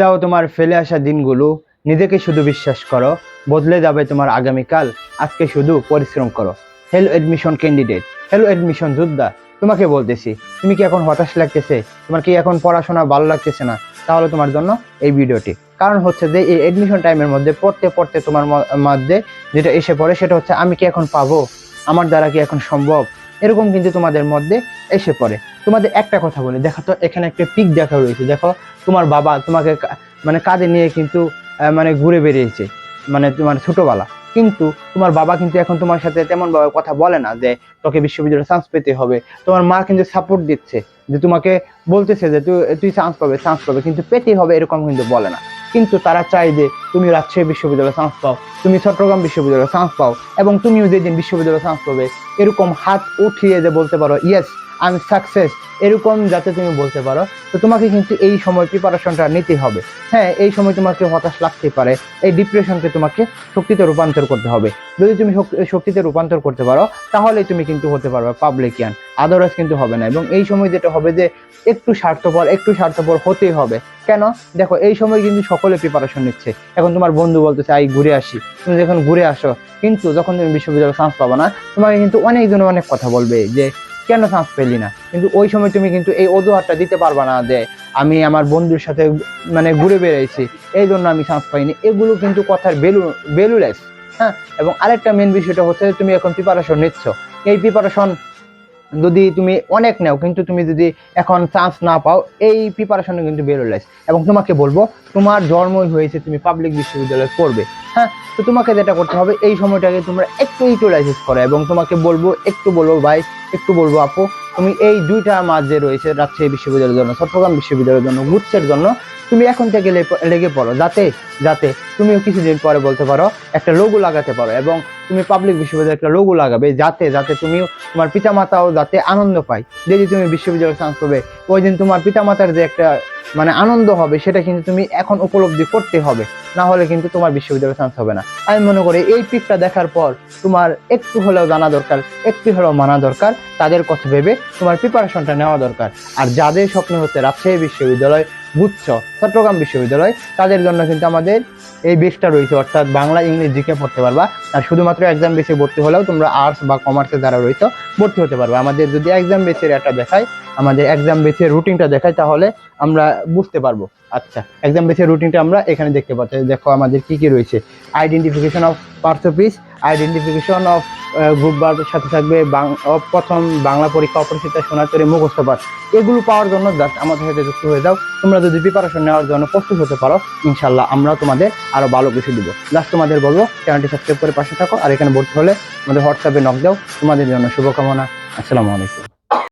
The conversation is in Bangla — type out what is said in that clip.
দাও তোমার ফেলে আসা দিনগুলো। নিজেকে শুধু বিশ্বাস করো। বদলে যাবে তোমার আগামীকাল আজকে শুধু পরিশ্রম করো। Hello admission candidate hello admission যোদ্ধা। তোমাকে বলতেছি, তুমি কি এখন হতাশ লাগতেছে? তোমার কি এখন পড়াশোনা ভালো লাগতেছে না? তাহলে তোমার জন্য এই ভিডিওটি। কারণ হচ্ছে যে এই এডমিশন টাইমের মধ্যে পড়তে পড়তে তোমার মধ্যে যেটা এসে পড়ে সেটা হচ্ছে, আমি কি এখন পাবো? আমার দ্বারা কি এখন সম্ভব? এরকম কিন্তু তোমাদের মধ্যে এসে পড়ে। তোমাদের একটা কথা বলি। দেখো তো, এখানে একটা পিক দেখা রয়েছে। দেখো তোমার বাবা তোমাকে মানে কাজে নিয়ে কিন্তু মানে ঘুরে বেরিয়েছে মানে তোমার ছোটোবেলা। কিন্তু তোমার বাবা কিন্তু এখন তোমার সাথে তেমনভাবে কথা বলে না যে, তোকে বিশ্ববিদ্যালয়ে চান্স পেতে হবে। তোমার মা কিন্তু সাপোর্ট দিচ্ছে, যে তোমাকে বলতেছে যে, তুই তুই চান্স পাবে চান্স পাবে। কিন্তু পেতেই হবে এরকম কিন্তু বলে না। কিন্তু তারা চায় যে তুমি রাজশাহী বিশ্ববিদ্যালয়ে চান্স পাও, তুমি চট্টগ্রাম বিশ্ববিদ্যালয়ে চান্স পাও, এবং তুমিও যেদিন বিশ্ববিদ্যালয়ে চান্স পাবে, এরকম হাত উঠিয়ে যে বলতে পারো ইয়েস আমি সাকসেস এরকম যাতে তুমি বলতে পারো, তো তোমাকে কিন্তু এই সময় প্রিপারেশনটা নিতে হবে। হ্যাঁ এই সময় তোমাকে হতাশ লাগতে পারে, এই ডিপ্রেশনকে তোমাকে শক্তিতে রূপান্তর করতে হবে। যদি তুমি শক্তিতে রূপান্তর করতে পারো, তাহলেই তুমি কিন্তু হতে পারবে পাবলিকিয়ান আদারওয়াইজ কিন্তু হবে না। এবং এই সময় যেটা হবে যে, একটু স্বার্থপর একটু স্বার্থপর হতেই হবে। কেন? দেখো, এই সময় কিন্তু সকলে প্রিপারেশন নিচ্ছে। এখন তোমার বন্ধু বলতেছে, আই, ঘুরে আসি। তুমি যখন ঘুরে আসো, কিন্তু যখন তুমি বিশ্ববিদ্যালয়ে চান্স পাবো না, তোমাকে কিন্তু অনেকজন অনেক কথা বলবে যে, কেন চান্স পেলি না? কিন্তু ওই সময় তুমি কিন্তু এই অজুহাতটা দিতে পারবা না যে, আমি আমার বন্ধুর সাথে মানে ঘুরে বেড়াইছি এই জন্য আমি চান্স পাইনি। এগুলো কিন্তু কথার বেলু বেলুলেস হ্যাঁ? এবং আরেকটা মেন বিষয়টা হচ্ছে, তুমি এখন প্রিপারেশন নিচ্ছ। এই প্রিপারেশন যদি তুমি অনেক নাও, কিন্তু তুমি যদি এখন চান্স না পাও, এই প্রিপারেশন কিন্তু বেরোলেস এবং তোমাকে বলব, তোমার জন্মই হয়েছে, তুমি পাবলিক বিশ্ববিদ্যালয়ে পড়বে। হ্যাঁ? তো তোমাকে যেটা করতে হবে, এই সময়টাকে তোমরা একটু ইউটিলাইজ করো এবং তোমাকে বলব, একটু বলব ভাই, একটু বলব আপু, তুমি এই দুইটা মাস যে রয়েছে রাজশাহী বিশ্ববিদ্যালয়ের জন্য, চট্টগ্রাম বিশ্ববিদ্যালয়ের জন্য, গুচ্ছের জন্য, তুমি এখন থেকে লেগে পড়ো। যাতে যাতে তুমিও কিছুদিন পরে বলতে পারো, একটা লোগো লাগাতে পারো এবং তুমি পাবলিক বিশ্ববিদ্যালয়ে একটা লোগো লাগাবে, যাতে যাতে তুমি তোমার পিতামাতাও যাতে আনন্দ পায়। যে যে তুমি বিশ্ববিদ্যালয়ে চান্স পাবে ওই দিন তোমার পিতামাতার যে একটা মানে আনন্দ হবে, সেটা কিন্তু তুমি এখন উপলব্ধি করতে হবে। না হলে কিন্তু তোমার বিশ্ববিদ্যালয়ে চান্স হবে না। আমি মনে করি এই পিকটা দেখার পর তোমার একটু হলেও জানা দরকার, একটু হলেও মানা দরকার, তাদের কথা ভেবে তোমার প্রিপারেশনটা নেওয়া দরকার। আর যাদের স্বপ্ন হচ্ছে রাজশাহী বিশ্ববিদ্যালয় গুচ্ছ, চট্টগ্রাম বিশ্ববিদ্যালয়। তাদের জন্য কিন্তু আমাদের এই বেসটা রয়েছে, অর্থাৎ বাংলা ইংলিশ জিকে পড়তে পারবা। আর শুধুমাত্র এক্সাম বেসে ভর্তি হলেও তোমরা আর্টস বা কমার্সে যারা রয়েছে, ভর্তি হতে পারবে। আমাদের যদি এক্সাম বেসের একটা দেখায় আমাদের এক্সাম বেসের রুটিনটা দেখায় তাহলে আমরা বুঝতে পারব। আচ্ছা এক্সাম বেসের রুটিনটা আমরা এখানে দেখতে পাচ্ছি। দেখো, আমাদের কি কি রয়েছে? আইডেন্টিফিকেশন অফ পার্থ পিস আইডেন্টিফিকেশন অফ গ্রুপ বার্ডের সাথে থাকবে প্রথম বাংলা পরীক্ষা অপরিচিত সোনাচুরি মুখস্থ পাঠ এগুলো পাওয়ার জন্য জাস্ট আমাদের সাথে যুক্ত হয়ে যাও। তোমরা যদি প্রিপারেশন নেওয়ার জন্য প্রস্তুত হতে পারো ইনশাল্লাহ আমরা তোমাদের আরও ভালো কিছু দিব। জাস্ট তোমাদের বলব চ্যানেলটি সাবস্ক্রাইব করে পাশে থাকো। আর এখানে ভর্তি হলে আমাদের হোয়াটসঅ্যাপে নক দাও। তোমাদের জন্য শুভকামনা। আসসালামু আলাইকুম।